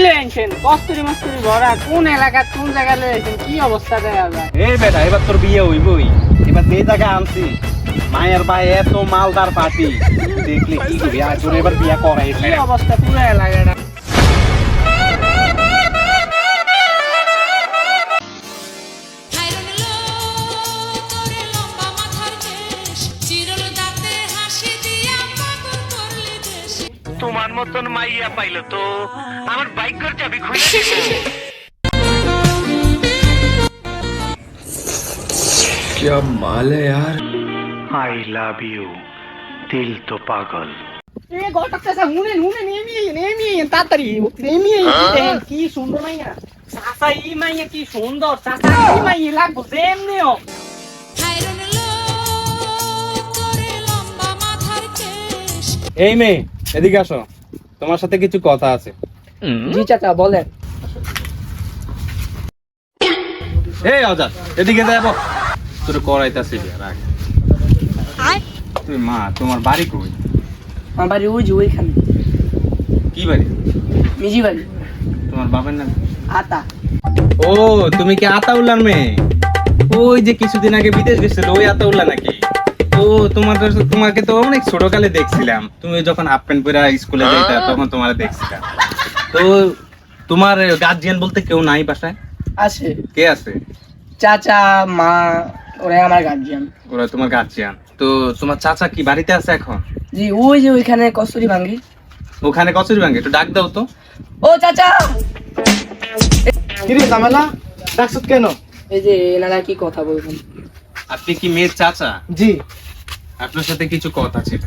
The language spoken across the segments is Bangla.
কইলে আনছেন কস্তুরি মস্তুরি ভরা কোন এলাকা কোন লয়ে আনছেন কি অবস্থা দেখা যায়? এই বেটা এবার তোর বিয়ে হইবই। এবার যে জায়গা আনছি মায়ের ভাই এত মালদার পার্টি দেখলে কি বিয়া তোর এবার বিয়া করাই। অবস্থা? পুরো এলাকাটা। তোমার মতন মাইয়া পাইলো তো আমার বাইকের চাবি খুলে দিব क्या माल है यार আই লাভ ইউ দিল তো পাগল এ গটক চাচা হুনে হুনে নেমি নেমি তাড়াতাড়ি নেমি দেখেন কি সুন্দর মাইয়া চাচা ই মাইয়া কি সুন্দর চাচা কি মাইয়া লাগবো যেমনিও হায়রন লো তোরে লম্বা মাথার কেশ এই মেয়ে এদিকে আসো। তোমার সাথে কিছু কথা আছে। জি চাচা বলেন। এই অজাত এদিকে যাই বল। তোর করাইতাছি রাখ। তুই মা তোমার বাড়ি কই? আমার বাড়ি ওই যে ওইখানে। কি বাড়ি? মিজি বাড়ি। তোমার বাবার নাম? আতা। ও তুমি কি আতাউল্লার মেয়ে? ওই যে কিছুদিন আগে বিদেশ গেছিল ওই আতাউল্লাহ নাকি? ও তোমার তোমাকে তো অনেক ছোটকালে দেখছিলাম। তুমি যখন হাফ প্যান্ট পরে স্কুলে যেতে তখন তোমার দেখছিলাম তো তোমার গার্জিয়ান বলতে কেউ নাই বাসায়? আছে। কে আছে? চাচা মা ওরা আমার গার্জিয়ান ওরা তোমার গার্জিয়ান তো তোমার চাচা কি বাড়িতে আছে এখন? জি ওই যে ওইখানে কস্তুরি ভাঙ্গি ওখানে কচুরি ভাঙ্গে একটু ডাক দাও তো। ও চাচা! কিরে ঝামেলা? ডাকছত কেন? এই যে এনারা কি কথা বলবেন? আপনি কি মেয়ের চাচা? জি। আপনার সাথে কিছু কথা ছিল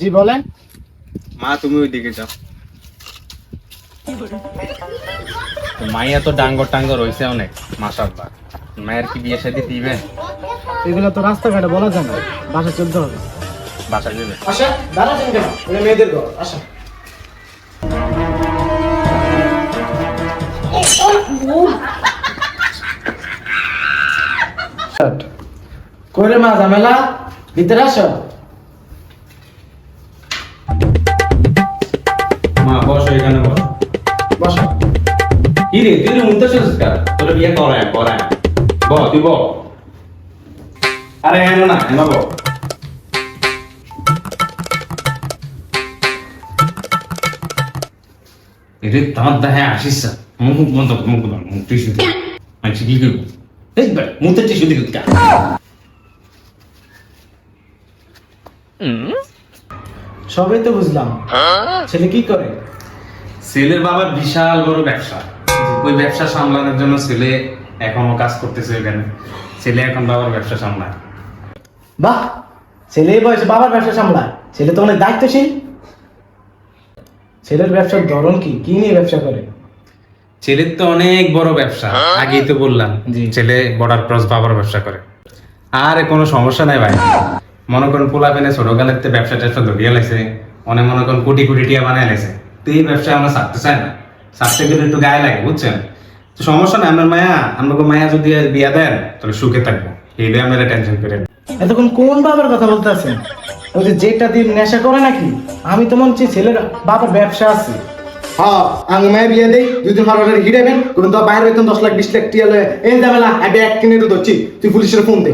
জি বলেন। মা তুমি ওই দিকে যাও মাইয়া তো ডাঙ্গর টাঙ্গর হইছে অনেক মাশাআল্লাহ। মায়ের কি বিয়ে শাদী দিবে এগুলো তো রাস্তাঘাটে বলা যায় না বাসা চলতে হবে। বাসা যাবে? আশা দাঁড়াচ্ছেন কেন মেয়েদের ঘর আশা কইরে মা ঝামেলা? ভিতরে আসো। মা বসো এখানে বসো। বসো। কি রে তুই রে মুনতে শুনছিস তোর বিয়ে করায় করায়। ব তুই ব। আরে এনো না এনো ব। এটা তার দেখায় আসিস মুখ বন্ধ মুখ বন্ধ মুখ টিস্যু আচ্ছা কি করব এই টিস্যু দিকে কা সবই তো বুঝলাম। ছেলে কি করে? ছেলের বাবার বিশাল বড় ব্যবসা। ওই ব্যবসা সামলানোর জন্য ছেলে এখনও কাজ করতেছে ওখানে ছেলে এখন বাবার ব্যবসা সামলায়। বাহ! ছেলে বয়সে বাবার ব্যবসা সামলায়। ছেলে তো অনেক দায়িত্বশীল। ছেলের ব্যবসার ধরন কি? কি নিয়ে ব্যবসা করে? ছেলের তো অনেক বড় ব্যবসা। আগেই তো বললাম। ছেলে বর্ডার ক্রস বাবার ব্যবসা করে। আর কোনো সমস্যা নাই ভাই। মনে করেন পোলা পেনে ছোটকালের তো ব্যবসা ট্যাবসা ধরিয়া লাইছে অনেক মনে করেন কোটি কোটি টিয়া বানায় লাইছে। তো এই ব্যবসা আমরা ছাড়তে চাই না। ছাড়তে গেলে একটু গায়ে লাগে বুঝছেন? তো সমস্যা নাই আপনার মায়া আমাকে মায়া যদি বিয়া দেন তাহলে সুখে থাকব। এইটাই আপনারা টেনশন করেন এতক্ষণ কোন বাবার কথা বলতে আছেন ওই যে যেটা দিন নেশা করে নাকি? আমি তো মনে হচ্ছে ছেলের বাবার ব্যবসা আছে। হ্যাঁ আমি মায়ের বিয়ে দেই দুই দিন হারারে হিড়েবেন কোনো তো বাইরে বেতন দশ লাখ বিশ লাখ টিয়া লয়ে এই দামেলা আমি এক কিনে তো ধরছি তুই পুলিশের ফোন দে।